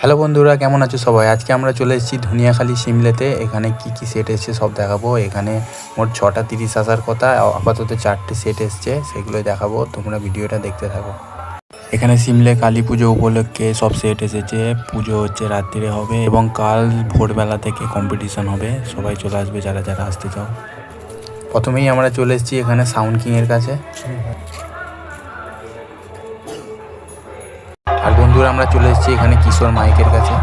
Hello বন্ধুরা, কেমন আছো সবাই? আজকে আমরা চলে এসেছি ধনিয়াখালি সিমলেতে। এখানে কি কি সেট এসছে সব দেখাবো। এখানে মোট ছটা তিরিশ আসার কথা। আপাতত চারটে সেট এসছে, সেগুলোই দেখাবো। তোমরা ভিডিওটা দেখতে থাকো। এখানে সিমলে কালী পুজো উপলক্ষে সব সেট এসেছে। পুজো হচ্ছে রাত্রিরে হবে এবং কাল ভোরবেলা থেকে কম্পিটিশন হবে। সবাই চলে আসবে, যারা যারা আসতে চাও। প্রথমেই আমরা চলে এসেছি এখানে সাউন্ড কিংয়ের কাছে। বন্ধুরা আমরা চলে এসেছি এখানে কিশোর মাইকের কাছে।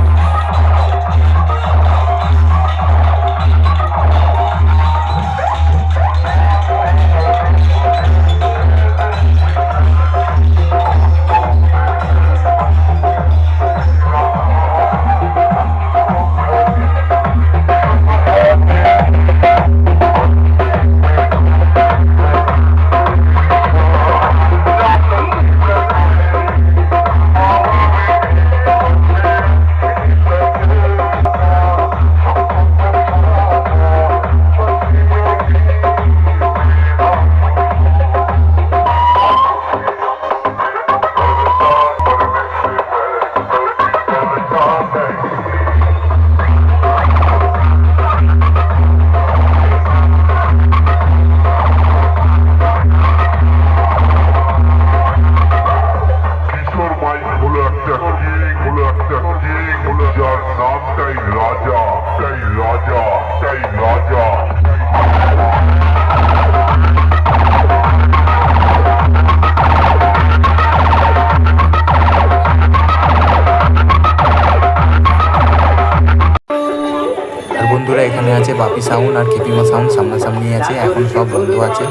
বন্ধুরা এখানে আছে বাপি সাউন্ড আর কেপিমা সাউন্ড সামনাসামনি আছে, এখন সব বন্ধু আছে।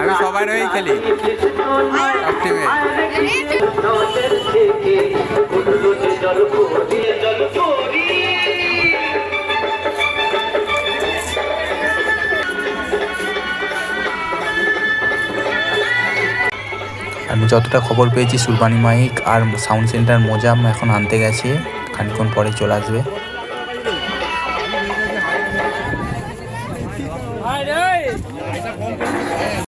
আমি সবার হয়েই খেলি। আমি যতটা খবর পেয়েছি, সুরবানি মাইক আর সাউন্ড সেন্টার মোজাম এখন আনতে গেছে। খানিক্ষণ পরে চলে আসবে।